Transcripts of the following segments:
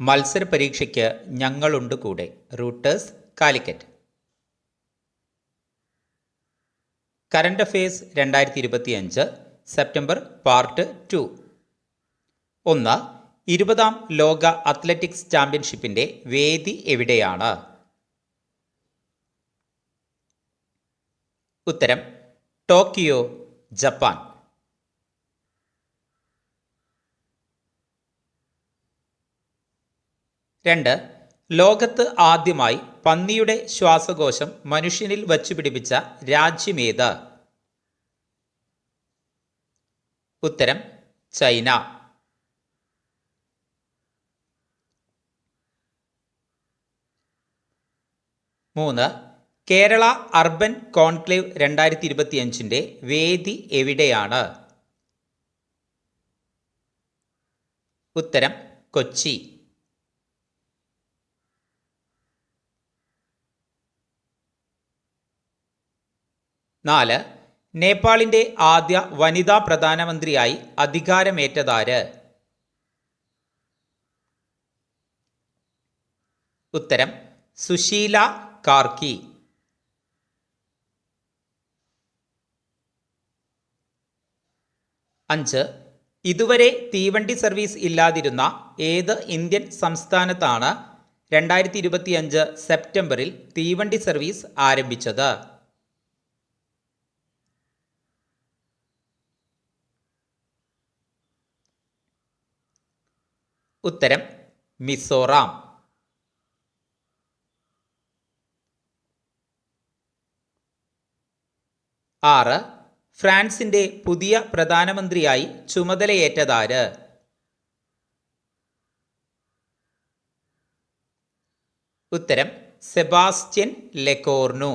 മത്സര പരീക്ഷയ്ക്ക് ഞങ്ങളുണ്ട് കൂടെ. റൂട്ടേഴ്സ് കാലിക്കറ്റ്. കറണ്ട് അഫയേഴ്സ് രണ്ടായിരത്തി ഇരുപത്തിയഞ്ച് സെപ്റ്റംബർ പാർട്ട് ടു. ഒന്ന് ഇരുപതാം ലോക അത്ലറ്റിക്സ് ചാമ്പ്യൻഷിപ്പിന്റെ വേദി എവിടെയാണ്? ഉത്തരം ടോക്കിയോ ജപ്പാൻ. രണ്ട് ലോകത്ത് ആദ്യമായി പന്നിയുടെ ശ്വാസകോശം മനുഷ്യനിൽ വച്ചു പിടിപ്പിച്ച രാജ്യമേത് ഉത്തരം ചൈന. മൂന്ന് കേരള അർബൻ കോൺക്ലേവ് രണ്ടായിരത്തി ഇരുപത്തിയഞ്ചിന്റെ വേദി എവിടെയാണ്? ഉത്തരം കൊച്ചി. നാല് നേപ്പാളിന്റെ ആദ്യ വനിതാ പ്രധാനമന്ത്രിയായി അധികാരമേറ്റതാര്? ഉത്തരം സുശീല കാർക്കി. അഞ്ച് ഇതുവരെ തീവണ്ടി സർവീസ് ഇല്ലാതിരുന്ന ഏത് ഇന്ത്യൻ സംസ്ഥാനത്താണ് രണ്ടായിരത്തി ഇരുപത്തിയഞ്ച് സെപ്റ്റംബറിൽ തീവണ്ടി സർവീസ് ആരംഭിച്ചത്? ഉത്തരം മിസോറാം. ആറ് ഫ്രാൻസിന്റെ പുതിയ പ്രധാനമന്ത്രിയായി ചുമതലയേറ്റതാര്? ഉത്തരം സെബാസ്റ്റ്യൻ ലെക്കോർണു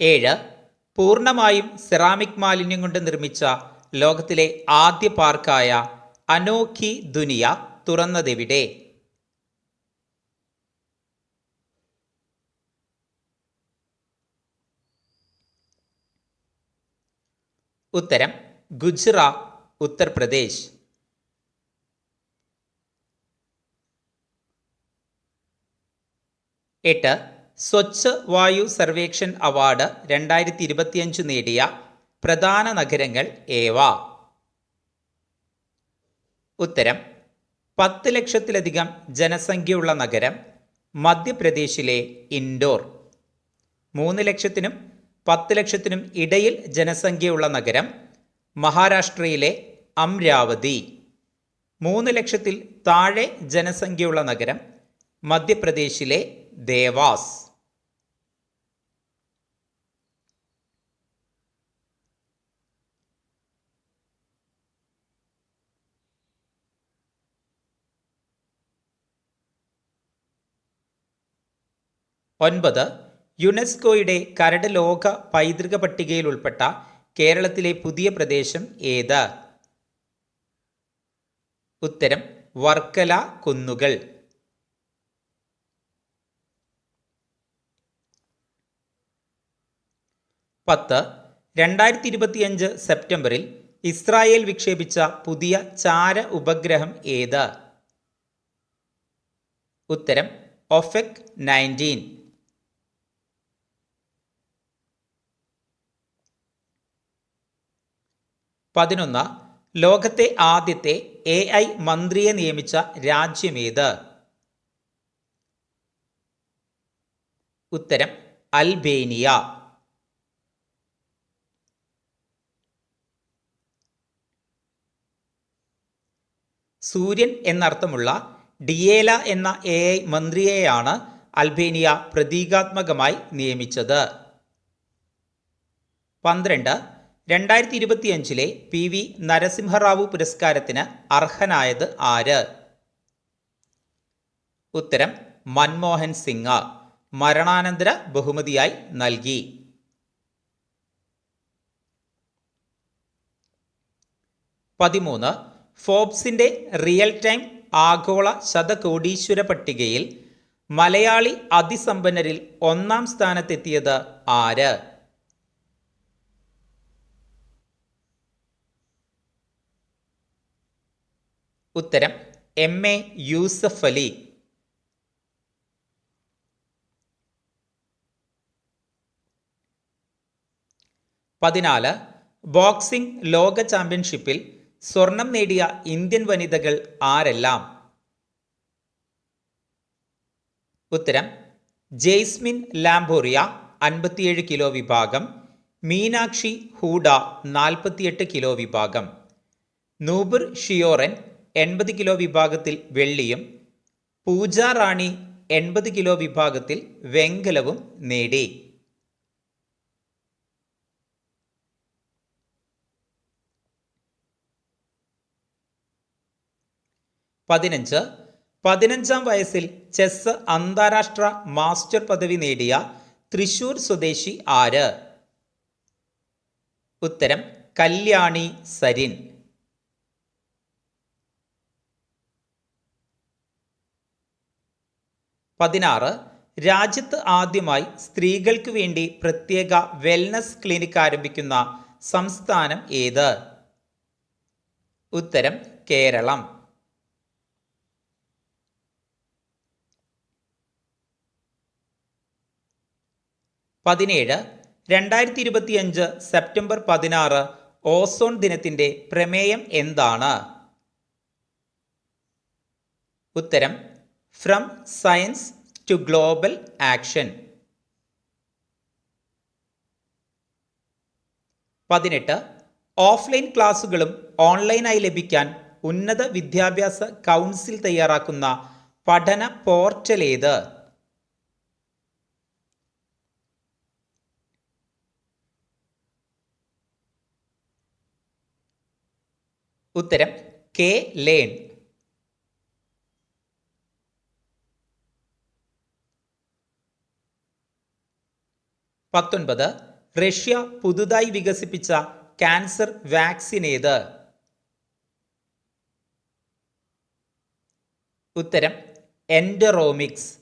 ഏഴ് പൂർണമായും സെറാമിക് മാലിന്യം കൊണ്ട് നിർമ്മിച്ച ലോകത്തിലെ ആദ്യ പാർക്കായ അനോഖി ദുനിയ തുറന്നതെവിടെ? ഉത്തരം ഗുജ്റ ഉത്തർപ്രദേശ്. എട്ട് സ്വച്ഛ് വായു സർവേക്ഷൻ അവാർഡ് രണ്ടായിരത്തി ഇരുപത്തിയഞ്ച് നേടിയ പ്രധാന നഗരങ്ങൾ ഏവ? ഉത്തരം പത്ത് ലക്ഷത്തിലധികം ജനസംഖ്യയുള്ള നഗരം മധ്യപ്രദേശിലെ ഇൻഡോർ. മൂന്ന് ലക്ഷത്തിനും പത്ത് ലക്ഷത്തിനും ഇടയിൽ ജനസംഖ്യയുള്ള നഗരം മഹാരാഷ്ട്രയിലെ അംരാവതി മൂന്ന് ലക്ഷത്തിൽ താഴെ ജനസംഖ്യയുള്ള നഗരം മധ്യപ്രദേശിലെ ദേവാസ്. ഒൻപത് യുനെസ്കോയുടെ കരട് ലോക പൈതൃക പട്ടികയിൽ ഉൾപ്പെട്ട കേരളത്തിലെ പുതിയ പ്രദേശം ഏത്? ഉത്തരം വർക്കല കുന്നുകൾ. പത്ത് രണ്ടായിരത്തി ഇരുപത്തിയഞ്ച് സെപ്റ്റംബറിൽ ഇസ്രായേൽ വിക്ഷേപിച്ച പുതിയ ചാര ഉപഗ്രഹം ഏത്? ഉത്തരം ഒഫെക് നയന്റീൻ. പതിനൊന്ന് ലോകത്തെ ആദ്യത്തെ എ ഐ മന്ത്രിയെ നിയമിച്ച രാജ്യമേത് ഉത്തരം അൽബേനിയ. സൂര്യൻ എന്നർത്ഥമുള്ള ഡിയേല എന്ന എ ഐ മന്ത്രിയെയാണ് അൽബേനിയ പ്രതീകാത്മകമായി നിയമിച്ചത്. പന്ത്രണ്ട് രണ്ടായിരത്തി ഇരുപത്തിയഞ്ചിലെ പി വി നരസിംഹറാവു പുരസ്കാരത്തിന് അർഹനായത് ആര്? ഉത്തരം മൻമോഹൻ സിംഗ്. മരണാനന്തര ബഹുമതിയായി നൽകി. പതിമൂന്ന് ഫോബ്സിന്റെ റിയൽ ടൈം ആഗോള ശതകോടീശ്വര പട്ടികയിൽ മലയാളി അതിസമ്പന്നരിൽ ഒന്നാം സ്ഥാനത്തെത്തിയത് ആര്? ഉത്തരം എം എ യൂസഫ് അലി. പതിനാല് ബോക്സിംഗ് ലോക ചാമ്പ്യൻഷിപ്പിൽ സ്വർണം നേടിയ ഇന്ത്യൻ വനിതകൾ ആരെല്ലാം? ഉത്തരം ജെയ്സ്മിൻ ലാംബോറിയ അൻപത്തിയേഴ് കിലോ വിഭാഗം മീനാക്ഷി ഹൂഡ നാൽപ്പത്തിയെട്ട് കിലോ വിഭാഗം. നൂബുർ ഷിയോറൻ എൺപത് കിലോ വിഭാഗത്തിൽ വെള്ളിയും പൂജ റാണി എൺപത് കിലോ വിഭാഗത്തിൽ വെങ്കലവും നേടി. പതിനഞ്ച്. പതിനഞ്ചാം വയസ്സിൽ ചെസ് അന്താരാഷ്ട്ര മാസ്റ്റർ പദവി നേടിയ തൃശൂർ സ്വദേശി ആര്? ഉത്തരം കല്യാണി സരിൻ. പതിനാറ് രാജ്യത്ത് ആദ്യമായി സ്ത്രീകൾക്ക് വേണ്ടി പ്രത്യേക വെൽനസ് ക്ലിനിക് ആരംഭിക്കുന്ന സംസ്ഥാനം ഏത്? ഉത്തരം കേരളം. പതിനേഴ് രണ്ടായിരത്തി ഇരുപത്തിയഞ്ച് സെപ്റ്റംബർ പതിനാറ് ഓസോൺ ദിനത്തിന്റെ പ്രമേയം എന്താണ്? ഉത്തരം from science to global action പതിനെട്ട് ഓഫ്ലൈൻ ക്ലാസുകളും ഓൺലൈനായി ലഭിക്കാൻ ഉന്നത വിദ്യാഭ്യാസ കൗൺസിൽ തയ്യാറാക്കുന്ന പഠന പോർട്ടൽ ഏത്? ഉത്തരം കെ ലേൺ പത്തൊൻപത്. റഷ്യ പുതുതായി വികസിപ്പിച്ച ക്യാൻസർ വാക്സിൻ ഏത്? ഉത്തരം എൻഡറോമിക്സ്.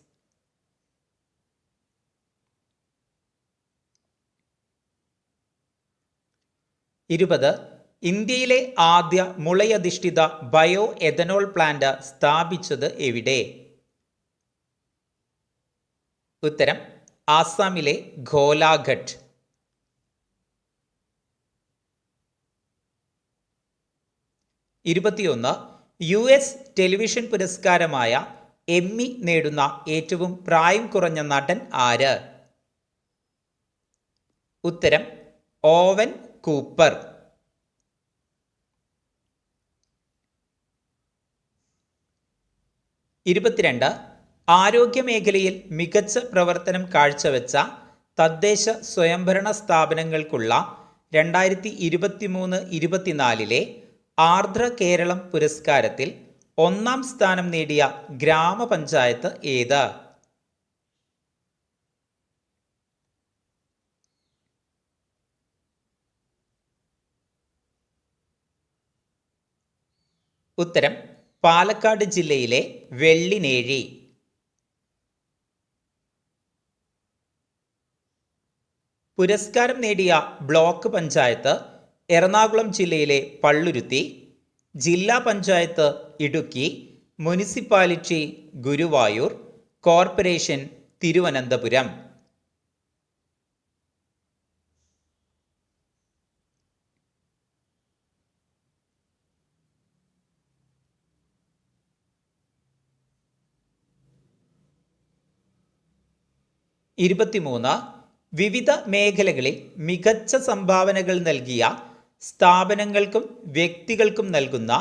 ഇരുപത്. ഇന്ത്യയിലെ ആദ്യ മുളയധിഷ്ഠിത ബയോ എഥനോൾ പ്ലാന്റ് സ്ഥാപിച്ചത് എവിടെ? ഉത്തരം ആസാമിലെ ഗോലാഘട്ട് ഇരുപത്തിയൊന്ന് യു എസ് ടെലിവിഷൻ പുരസ്കാരമായ എമ്മി നേടുന്ന ഏറ്റവും പ്രായം കുറഞ്ഞ നടൻ ആര്? ഉത്തരം ഓവൻ കൂപ്പർ. ഇരുപത്തിരണ്ട് ആരോഗ്യമേഖലയിൽ മികച്ച പ്രവർത്തനം കാഴ്ചവെച്ച തദ്ദേശ സ്വയംഭരണ സ്ഥാപനങ്ങൾക്കുള്ള രണ്ടായിരത്തി ഇരുപത്തിമൂന്ന് ഇരുപത്തിനാലിലെ ആർദ്ര കേരളം പുരസ്കാരത്തിൽ ഒന്നാം സ്ഥാനം നേടിയ ഗ്രാമപഞ്ചായത്ത് ഏത്? ഉത്തരം പാലക്കാട് ജില്ലയിലെ വെള്ളിനേഴി പുരസ്കാരം നേടിയ ബ്ലോക്ക് പഞ്ചായത്ത് എറണാകുളം ജില്ലയിലെ പള്ളുരുത്തി ജില്ലാ പഞ്ചായത്ത് ഇടുക്കി മുനിസിപ്പാലിറ്റി ഗുരുവായൂർ കോർപ്പറേഷൻ തിരുവനന്തപുരം. ഇരുപത്തിമൂന്ന് വിവിധ മേഖലകളിൽ മികച്ച സംഭാവനകൾ നൽകിയ സ്ഥാപനങ്ങൾക്കും വ്യക്തികൾക്കും നൽകുന്ന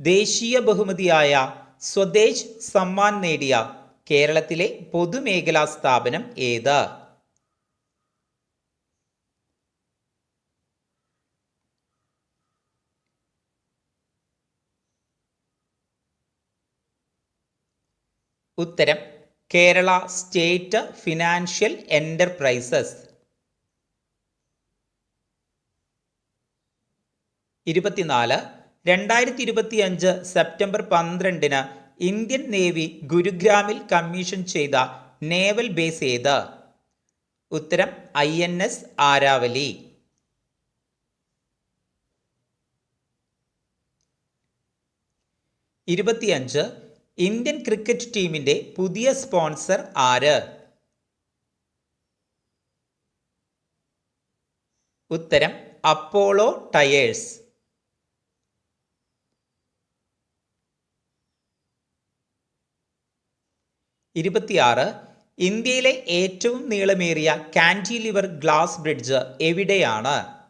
ദേശീയ ബഹുമതിയായ സ്വദേശ് സമ്മാൻ നേടിയ കേരളത്തിലെ പൊതുമേഖലാ സ്ഥാപനം ഏത്? ഉത്തരം കേരള സ്റ്റേറ്റ് ഫിനാൻഷ്യൽ എന്റർപ്രൈസസ് ഇരുപത്തിനാല് രണ്ടായിരത്തി ഇരുപത്തി അഞ്ച് സെപ്റ്റംബർ പന്ത്രണ്ടിന് ഇന്ത്യൻ നേവി ഗുരുഗ്രാമിൽ കമ്മീഷൻ ചെയ്ത നേവൽ ബേസ് ഏത്? ഉത്തരം ഐ എൻ എസ് ആരാവലി. ഇരുപത്തിയഞ്ച് ഇന്ത്യൻ ക്രിക്കറ്റ് ടീമിന്റെ പുതിയ സ്പോൺസർ ആര്? ഉത്തരം അപ്പോളോ ടയേഴ്സ്. ഇരുപത്തിയാറ് ഇന്ത്യയിലെ ഏറ്റവും നീളമേറിയ കാന്റിലിവർ ഗ്ലാസ് ബ്രിഡ്ജ് എവിടെയാണ്?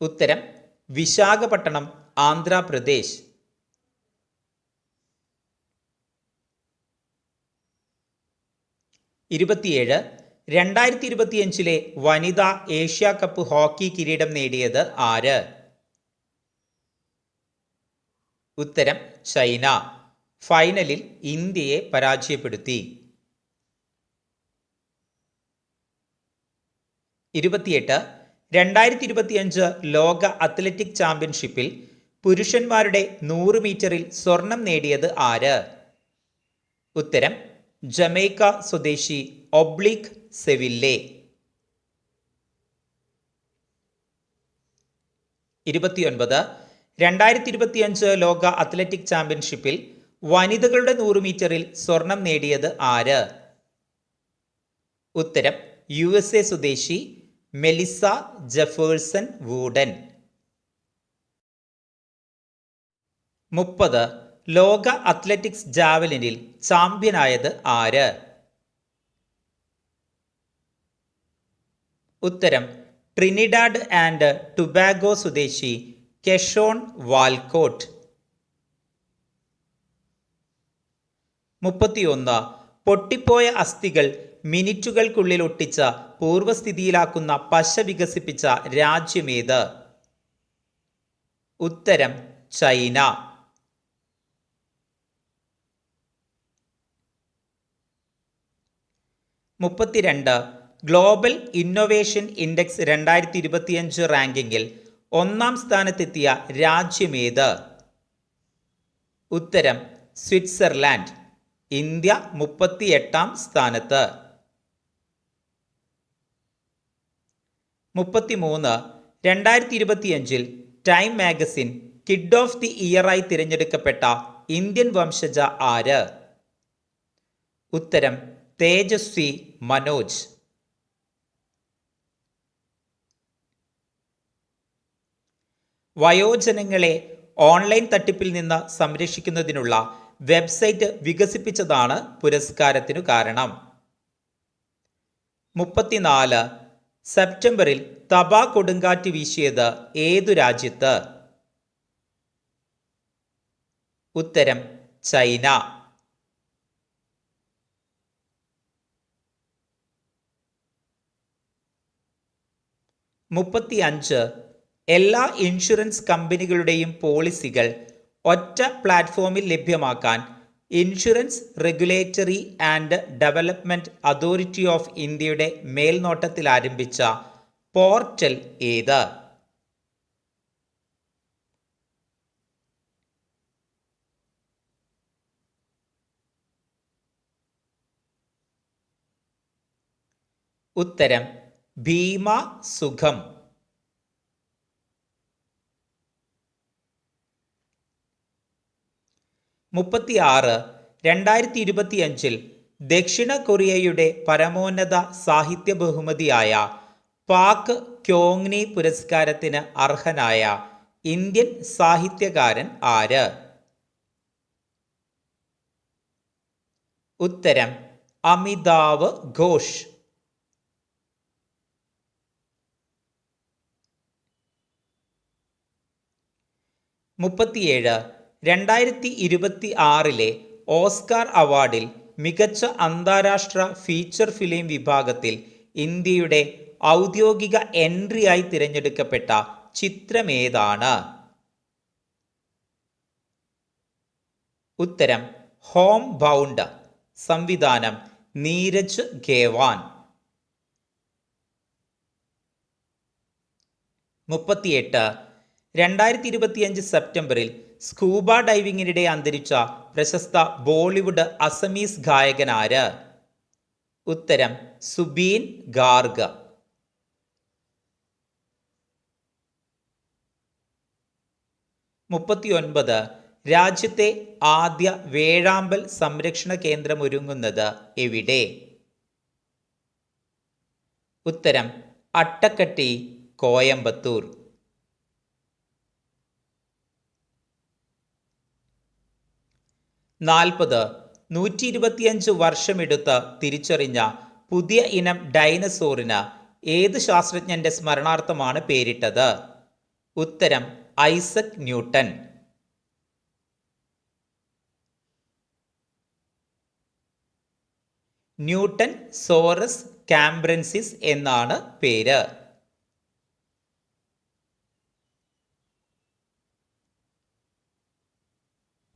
ഉത്തരം വിശാഖപട്ടണം ആന്ധ്രാപ്രദേശ്. ഇരുപത്തിയേഴ് രണ്ടായിരത്തി ഇരുപത്തിയഞ്ചിലെ വനിതാ ഏഷ്യ കപ്പ് ഹോക്കി കിരീടം നേടിയത് ആര്? ഉത്തരം ചൈന. ഫൈനലിൽ ഇന്ത്യയെ പരാജയപ്പെടുത്തി. ഇരുപത്തിയെട്ട് രണ്ടായിരത്തി ഇരുപത്തിയഞ്ച് ലോക അത്ലറ്റിക് ചാമ്പ്യൻഷിപ്പിൽ പുരുഷന്മാരുടെ നൂറ് മീറ്ററിൽ സ്വർണം നേടിയത് ആര്? ഉത്തരം ജമൈക്ക സ്വദേശി ഒബ്ലിക് സെവില്ലേ. ഇരുപത്തിയൊൻപത്. രണ്ടായിരത്തി ഇരുപത്തിയഞ്ച് ലോക അത്ലറ്റിക് ചാമ്പ്യൻഷിപ്പിൽ വനിതകളുടെ നൂറ് മീറ്ററിൽ സ്വർണം നേടിയത് ആര്? ഉത്തരം യു എസ് എ സ്വദേശി മെലിസ ജഫേഴ്സൺ വൂഡൻ. മുപ്പത്. ലോക അത്ലറ്റിക്സ് ജാവലിനിൽ ചാമ്പ്യനായത് ആര്? ഉത്തരം ട്രിനിഡാഡ് ആൻഡ് ടുബാഗോ സ്വദേശി കെഷോൺ വാൽക്കോട്ട്. മുപ്പത്തിയൊന്ന് പൊട്ടിപ്പോയ അസ്ഥികൾ മിനിറ്റുകൾക്കുള്ളിൽ ഒട്ടിച്ച പൂർവസ്ഥിതിയിലാക്കുന്ന പശ വികസിപ്പിച്ച രാജ്യമേത് ഉത്തരം ചൈന. മുപ്പത്തിരണ്ട് ഗ്ലോബൽ ഇന്നൊവേഷൻ ഇൻഡെക്സ് രണ്ടായിരത്തി ഇരുപത്തിയഞ്ച് റാങ്കിങ്ങിൽ ഒന്നാം സ്ഥാനത്തെത്തിയ രാജ്യമേത് ഉത്തരം സ്വിറ്റ്സർലാൻഡ്. ഇന്ത്യ മുപ്പത്തിയെട്ടാം സ്ഥാനത്ത്. മുപ്പത്തിമൂന്ന് രണ്ടായിരത്തി ഇരുപത്തിയഞ്ചിൽ time magazine kid of the ഇയറായി തിരഞ്ഞെടുക്കപ്പെട്ട ഇന്ത്യൻ വംശജ ആര്? ഉത്തരം തേജസ്വി മനോജ്. വയോജനങ്ങളെ ഓൺലൈൻ തട്ടിപ്പിൽ നിന്ന് സംരക്ഷിക്കുന്നതിനുള്ള വെബ്സൈറ്റ് വികസിപ്പിച്ചതാണ് പുരസ്കാരത്തിനു കാരണം. മുപ്പത്തിനാല് സെപ്റ്റംബറിൽ തപാ കൊടുങ്കാറ്റ് വീശിയത് ഏതു രാജ്യത്ത്? ഉത്തരം ചൈന. മുപ്പത്തിയഞ്ച് എല്ലാ ഇൻഷുറൻസ് കമ്പനികളുടെയും പോളിസികൾ ഒറ്റ പ്ലാറ്റ്ഫോമിൽ ലഭ്യമാക്കാൻ insurance regulatory and development authority of ഇന്ത്യയുടെ മേൽനോട്ടത്തിൽ ആരംഭിച്ച പോർട്ടൽ ഏത്? ഉത്തരം ഭീമ സുഖം മുപ്പത്തിയാറ് രണ്ടായിരത്തി ഇരുപത്തിയഞ്ചിൽ ദക്ഷിണ കൊറിയയുടെ പരമോന്നത സാഹിത്യ ബഹുമതിയായ പാക് ക്യോങ്നി പുരസ്കാരത്തിന് അർഹനായ ഇന്ത്യൻ സാഹിത്യകാരൻ ആര്? ഉത്തരം അമിതാവ് ഘോഷ്. മുപ്പത്തിയേഴ് രണ്ടായിരത്തി ഇരുപത്തി ആറിലെ ഓസ്കാർ അവാർഡിൽ മികച്ച അന്താരാഷ്ട്ര ഫീച്ചർ ഫിലിം വിഭാഗത്തിൽ ഇന്ത്യയുടെ ഔദ്യോഗിക എൻട്രിയായി തിരഞ്ഞെടുക്കപ്പെട്ട ചിത്രമേതാണ്? ഉത്തരം ഹോം ബൗണ്ട്. സംവിധാനം നീരജ് ഖേവാൻ മുപ്പത്തിയെട്ട് രണ്ടായിരത്തി ഇരുപത്തിയഞ്ച് സെപ്റ്റംബറിൽ സ്കൂബ ഡൈവിങ്ങിനിടെ അന്തരിച്ച പ്രശസ്ത ബോളിവുഡ് അസമീസ് ഗായകൻ ആര് ഉത്തരം സുബീൻ ഗാർഗ്. മുപ്പത്തിയൊൻപത് രാജ്യത്തെ ആദ്യ വേഴാമ്പൽ സംരക്ഷണ കേന്ദ്രം ഒരുങ്ങുന്നത് എവിടെ? ഉത്തരം അട്ടക്കട്ടി കോയമ്പത്തൂർ. നാൽപ്പത് നൂറ്റി ഇരുപത്തിയഞ്ച് വർഷമെടുത്ത് തിരിച്ചറിഞ്ഞ പുതിയ ഇനം ഡൈനസോറിന് ഏത് ശാസ്ത്രജ്ഞന്റെ സ്മരണാർത്ഥമാണ് പേരിട്ടത്? ഉത്തരം Isaac Newton. Newtonsaurus cambrensis എന്നാണ് പേര്.